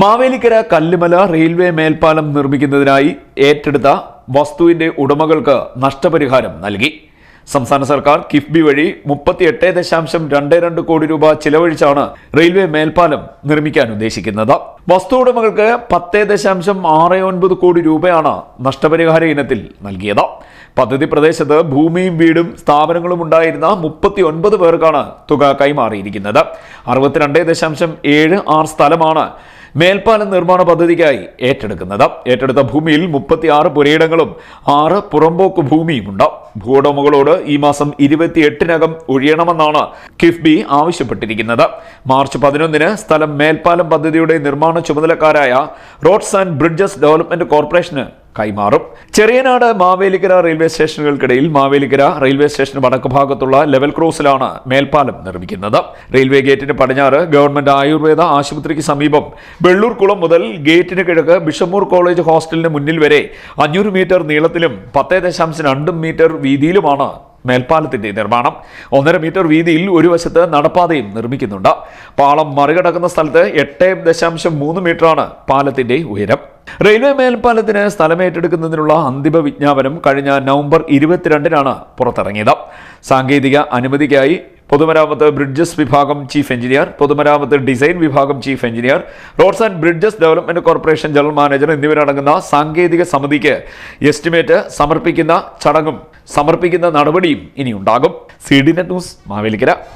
Mavelikkara Kallumala railway മേൽപ്പാലം നിർമ്മിക്കുന്നതിനായി ഏറ്റെടുത്ത വസ്തുവിന്റെ ഉടമകൾക്ക് നഷ്ടപരിഹാരം നൽകി. സംസ്ഥാന സർക്കാർ കിഫ്ബി വഴി മുപ്പത്തിയെട്ട് ദശാംശം രണ്ട് രണ്ട് കോടി രൂപ ചിലവഴിച്ചാണ് റെയിൽവേ മേൽപ്പാലം നിർമ്മിക്കാൻ ഉദ്ദേശിക്കുന്നത്. വസ്തു ഉടമകൾക്ക് പത്ത് ദശാംശം ആറ് ഒൻപത് കോടി രൂപയാണ് നഷ്ടപരിഹാര ഇനത്തിൽ നൽകിയത്. പദ്ധതി പ്രദേശത്ത് ഭൂമിയും വീടും സ്ഥാപനങ്ങളും ഉണ്ടായിരുന്ന മുപ്പത്തി ഒൻപത് പേർക്കാണ് തുക കൈമാറിയിരിക്കുന്നത്. അറുപത്തിരണ്ട് ദശാംശം ഏഴ് ആറ് സ്ഥലമാണ് മേൽപ്പാലം നിർമ്മാണ പദ്ധതിക്കായി ഏറ്റെടുക്കുന്നത്. ഏറ്റെടുത്ത ഭൂമിയിൽ മുപ്പത്തിയാറ് പുരയിടങ്ങളും ആറ് പുറമ്പോക്ക് ഭൂമിയുമുണ്ട് ഭൂവുടമകളോട് ഈ മാസം ഇരുപത്തിയെട്ടിനകം ഒഴിയണമെന്നാണ് കിഫ്ബി ആവശ്യപ്പെട്ടിരിക്കുന്നത്. മാർച്ച് പതിനൊന്നിന് സ്ഥലം മേൽപ്പാലം പദ്ധതിയുടെ നിർമ്മാണ ചുമതലക്കാരായ റോഡ്സ് ആൻഡ് ബ്രിഡ്ജസ് ഡെവലപ്മെന്റ് കോർപ്പറേഷന് കൈമാറും. ചെറിയനാട് മാവേലിക്കര റെയിൽവേ സ്റ്റേഷനുകൾക്കിടയിൽ മാവേലിക്കര റെയിൽവേ സ്റ്റേഷൻ വടക്ക് ഭാഗത്തുള്ള ലെവൽ ക്രോസിലാണ് മേൽപ്പാലം നിർമ്മിക്കുന്നത്. റെയിൽവേ ഗേറ്റിന് പടിഞ്ഞാറ് ഗവൺമെന്റ് ആയുർവേദ ആശുപത്രിക്ക് സമീപം വെള്ളൂർകുളം മുതൽ ഗേറ്റിന് കിഴക്ക് ബിഷമൂർ കോളേജ് ഹോസ്റ്റലിന് മുന്നിൽ വരെ അഞ്ഞൂറ് മീറ്റർ നീളത്തിലും പത്ത് ദശാംശം രണ്ട് മീറ്റർ വീതിയിലുമാണ് മേൽപ്പാലത്തിന്റെ നിർമ്മാണം. ഒന്നര മീറ്റർ വീതിയിൽ ഒരു വശത്ത് നടപ്പാതയും നിർമ്മിക്കുന്നുണ്ട്. പാളം മറികടക്കുന്ന സ്ഥലത്ത് എട്ട് ദശാംശം മൂന്ന് മീറ്ററാണ് പാലത്തിന്റെ ഉയരം. റെയിൽവേ മേൽപ്പാലത്തിന് സ്ഥലമേറ്റെടുക്കുന്നതിനുള്ള അന്തിമ വിജ്ഞാപനം കഴിഞ്ഞ നവംബർ ഇരുപത്തിരണ്ടിനാണ് പുറത്തിറങ്ങിയത്. സാങ്കേതിക അനുമതിക്കായി പൊതുമരാമത്ത് ബ്രിഡ്ജസ് വിഭാഗം ചീഫ് എഞ്ചിനീയർ പൊതുമരാമത്ത് ഡിസൈൻ വിഭാഗം chief engineer roads and bridges development corporation general manager എന്നിവരടങ്ങുന്ന സാങ്കേതിക സമിതിക്ക് എസ്റ്റിമേറ്റ് സമർപ്പിക്കുന്ന ചടങ്ങും സമർപ്പിക്കുന്ന നടപടിയും ഇനിയുണ്ടാകും. C D net news Mavelikkara.